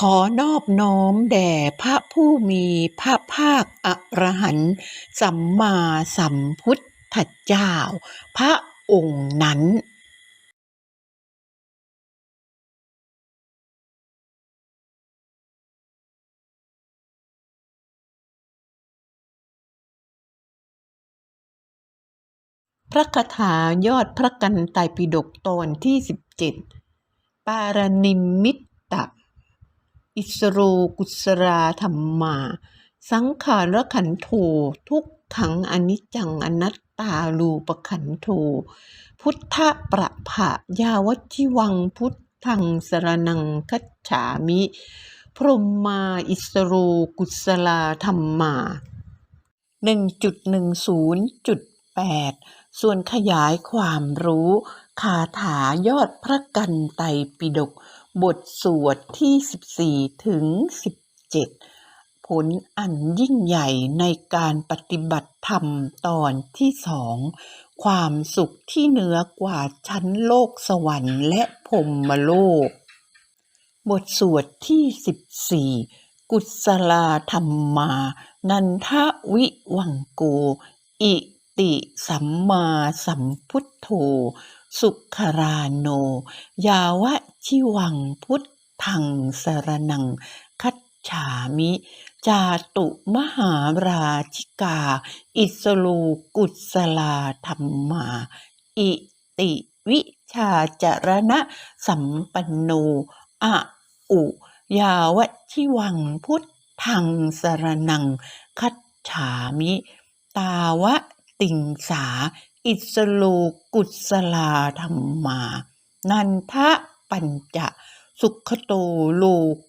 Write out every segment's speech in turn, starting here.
ขอนอบน้อมแด่พระผู้มีพระภาคอรหันต์สัมมาสัมพุทธเจ้า พระองค์นั้น พระคาถายอดพระกันไตรปิฎกตอนที่สิบเจ็ดปารนิมมิตตะ อิสโรกุสราธรรมา สังขารขันโธทุกขังอนิจจังอนัตตาลูปขันโธพุทธประภายาวัชิวังพุทธังสรนังคัจฉามิ พรหมมาอิสโรกุสลาธรรมา1.10.8 ส่วนขยายความรู้ คาถายอดพระกันไตรปิฎก บทสวดที่ 14 ถึง 17 ผลอันยิ่งใหญ่ในการปฏิบัติธรรมตอนที่สองความสุขที่เหนือกว่าชั้นโลกสวรรค์และพรหมโลก บทสวดที่ 14 กุศลาธรรมมา นันทวิวังโก อิติสัมมาสัมพุทโธ สุขราโน ยาวะชิวังพุทธังสรนัง คัจฉามิ จาตุมหาราชิกา อิสลูกุศลาธรรมา อิติวิชาจรณะสัมปันโนอะอุ ยาวะชิวังพุทธังสรนัง คัจฉามิ ตาวะติงสา อิสโลกุศลาธรรมา นันทะปัญจะสุขโตโล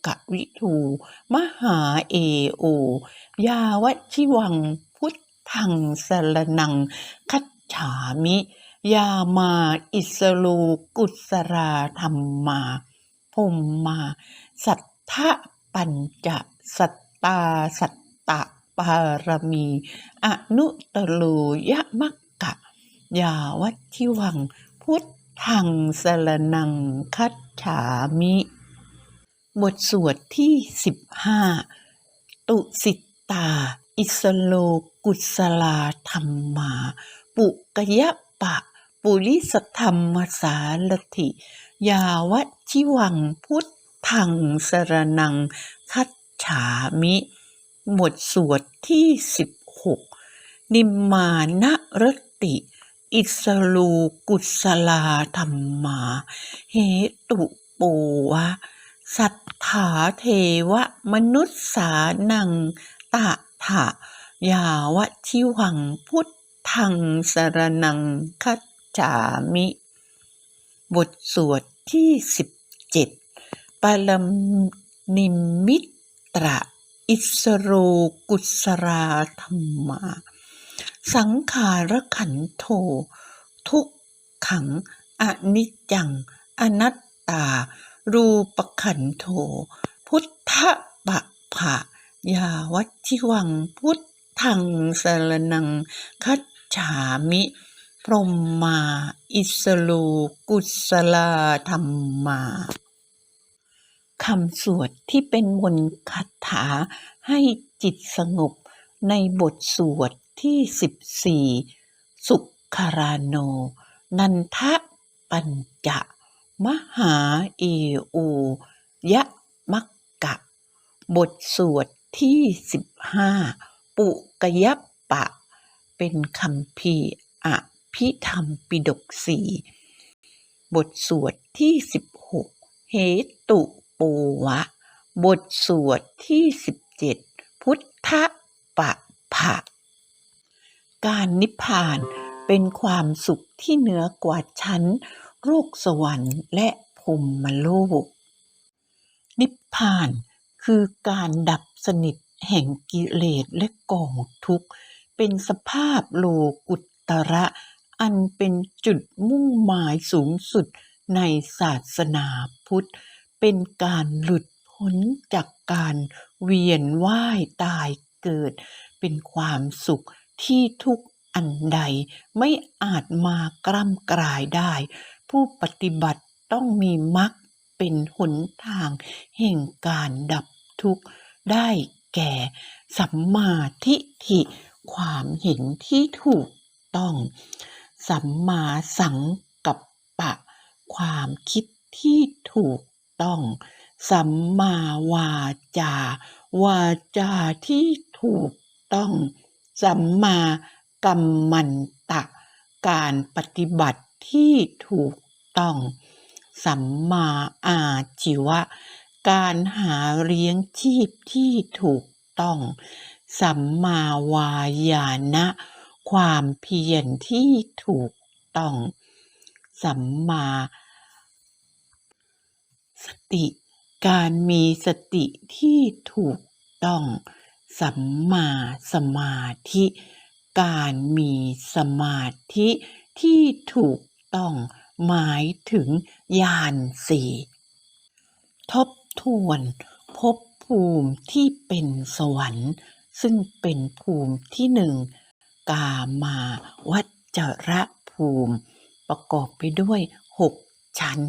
กวิทูมหาเอโอ ยาวชิวังพุทธังสรนัง คัจฉามิ ยามาอิสโลกุศราธรรมาพมมา สัทธะปัญจะสัตตาสัตตะปารมี อนุตโลยะมัก ยาวัชิวัง พุทธังสรนังคัจฉามิ บทสวดที่สิบห้าตุสิตตา อิสโลกุศลาธรรมา ปุกยะปะ ปุริสธรรมสารถิ ยาวะชิวังพุทธังสรนัง คัจฉามิบทสวดที่สิบหกนิมมานรติ อิสลูกุศลาธรรมา เหตุโปวะ สัทธาเทวะ มนุษสานังตะถะยาวะชิวังพุทธังสรนังคัจฉามิ บทสวดที่สิบเจ็ดปรมนิมมิตระ อิสโรกุศราธรรมา สังขารขันโท ทุกขัง อนิจจัง อนัตตา รูปขันโท พุทธปะภะยาวัชิวังพุทธังสรนัง คัจฉามิ พรหมมา อิสโลกุศลาธรรมาคำสวดที่เป็นมนต์คาถาให้จิตสงบในบทสวด ที่สิบสี่สุขราโน นันทะปัญจะมหาเอโอยะมักกะ บทสวดที่สิบห้าปุกยปปะ เป็นคำพีอภิธรรมปิฎกสีบทสวดที่สิบหกเหตุโปวะ บทสวดที่สิบเจ็ดพุทธปะภะ การนิพพานเป็นความสุขที่เหนือกว่าชั้นโลกสวรรค์และพรหมโลก นิพพานคือการดับสนิทแห่งกิเลสและกองทุกข์ เป็นสภาพโลกุตระอันเป็นจุดมุ่งหมายสูงสุดในศาสนาพุทธ เป็นการหลุดพ้นจากการเวียนว่ายตายเกิด เป็นความสุข ที่ทุกอันใดไม่อาจมากล้ำกลายได้ ผู้ปฏิบัติต้องมีมรรคเป็นหนทาง แห่งการดับทุกข์ได้แก่ สัมมาทิฏฐิ ความเห็นที่ถูกต้อง สัมมาสังกัปปะ ความคิดที่ถูกต้อง สัมมาวาจา วาจาที่ถูกต้อง สัมมากัมมันตะ การปฏิบัติที่ถูกต้อง สัมมาอาชีวะ การหาเลี้ยงชีพที่ถูกต้อง สัมมาวายานะ ความเพียรที่ถูกต้อง สัมมาสติ การมีสติที่ถูกต้อง สัมมาสมาธิ การมีสมาธิที่ถูกต้องหมายถึงญาณสี่ทบทวนภพภูมิที่เป็นสวรรค์ ซึ่งเป็นภูมิที่หนึ่งกามาวัจจรภูมิ ประกอบไปด้วยหกชั้น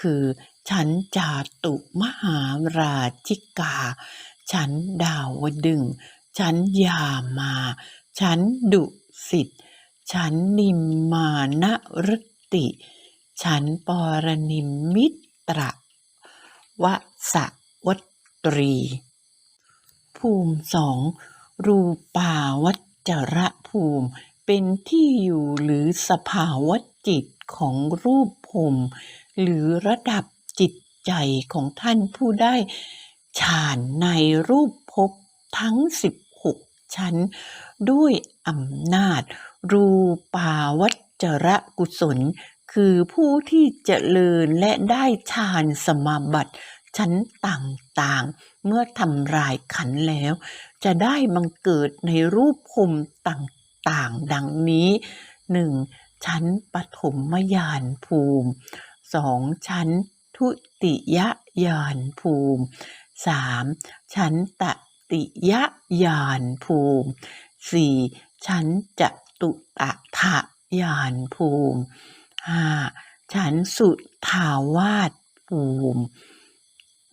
คือชั้นจาตุมหาราชิกา ชั้นดาวดึงส์ชั้นยามาชั้นดุสิตชั้นนิมมานรติชั้นปรนิมมิตรวสวัตรี ภูมิสองรูปาวัจระภูมิเป็นที่อยู่หรือสภาวะจิตของรูปพรหมหรือระดับจิตใจของท่านผู้ได้ ฌานในรูปภพทั้งสิบหกชั้น ด้วยอำนาจ รูปาวัจรกุศล คือผู้ที่เจริญและได้ฌานสมาบัติชั้นต่างๆ เมื่อทำลายขันแล้ว จะได้บังเกิดในรูปพรหมต่างๆ ดังนี้ 1. ชั้นปฐมญาณภูมิ 2. ชั้นทุติยญาณภูมิ 3. ชั้นตติยญาณภูมิ 4. ชั้นจตุตถญาณภูมิ 5. ชั้นสุทาวาสภูมิ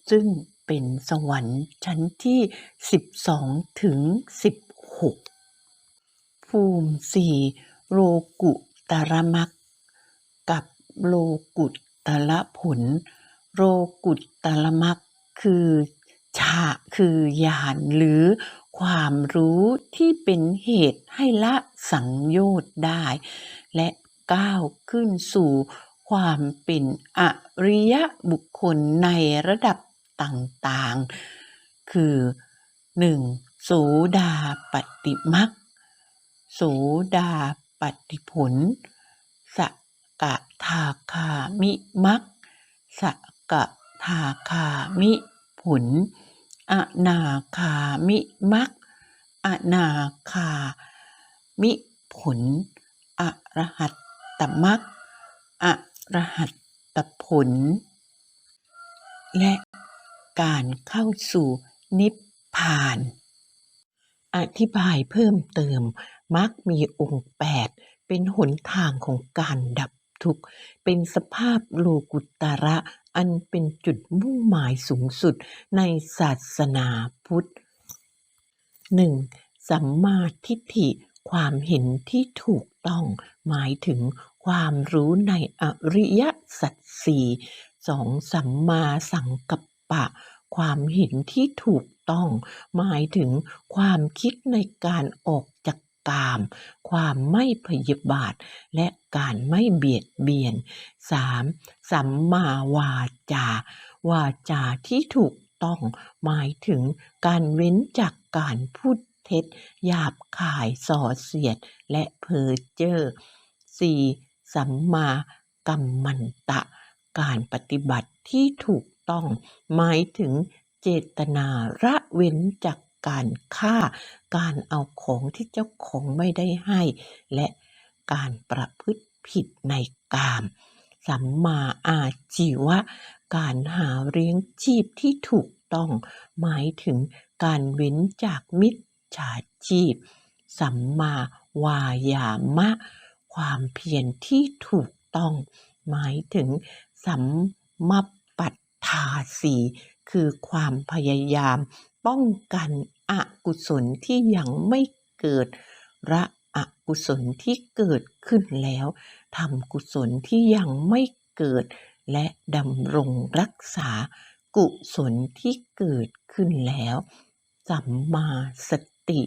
ซึ่งเป็นสวรรค์ชั้นที่ 12 ถึง 16 ภูมิสี่โลกุตรมรรคกับโลกุตระละผล โลกุตตะรมรรคคือ ฌาคือญาณหรือความรู้ที่เป็นเหตุให้ละสังโยชน์ได้ และก้าวขึ้นสู่ความเป็นอริยบุคคลในระดับต่างๆ คือ 1. โสดาปฏิมักโสดาปฏิผล สกทาคามิมักสกทาคามิ ผลอนาคามิมักอนาคามิผลอรหัตตมักอรหัตตผล และการเข้าสู่นิพพาน อธิบายเพิ่มเติมมรรคมีองค์แปดเป็นหนทางของการดับ ทุกข์ เป็นสภาพโลกุตระ อันเป็นจุดมุ่งหมายสูงสุดในศาสนาพุทธ 1. สัมมาทิฏฐิ ความเห็นที่ถูกต้อง หมายถึงความรู้ในอริยสัจสี่ 2. สัมมาสังกัปปะ ความเห็นที่ถูกต้อง หมายถึงความคิดในการออก จาม ความไม่พยาบาท และการไม่เบียดเบียน 3. สัมมาวาจา วาจาที่ถูกต้องหมายถึงการเว้นจากการพูดเท็จ หยาบคายส่อเสียด และเพ้อเจ้อ 4. สัมมากัมมันตะ การปฏิบัติที่ถูกต้อง หมายถึงเจตนาละเว้นจาก การฆ่า การเอาของที่เจ้าของไม่ได้ให้ และการประพฤติผิดในกาม สัมมาอาชีวะ การหาเลี้ยงชีพที่ถูกต้อง หมายถึงการเว้นจากมิจฉาชีพ สัมมาวายามะ ความเพียรที่ถูกต้อง หมายถึงสัมมัปปัตทาสีคือความพยายาม ป้องกันอกุศลที่ยังไม่เกิดและอกุศลที่เกิดขึ้นแล้วทำกุศลที่ยังไม่เกิด และดำรงรักษากุศลที่เกิดขึ้นแล้วสัมมาสติ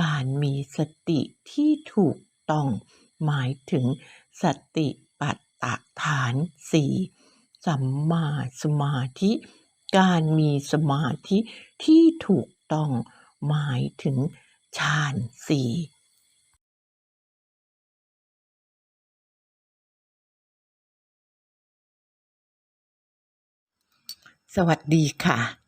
การมีสติที่ถูกต้อง หมายถึงสติปัฏฐานสี่สัมมาสมาธิ การมีสมาธิที่ถูกต้องหมายถึงฌานสี่สวัสดีค่ะ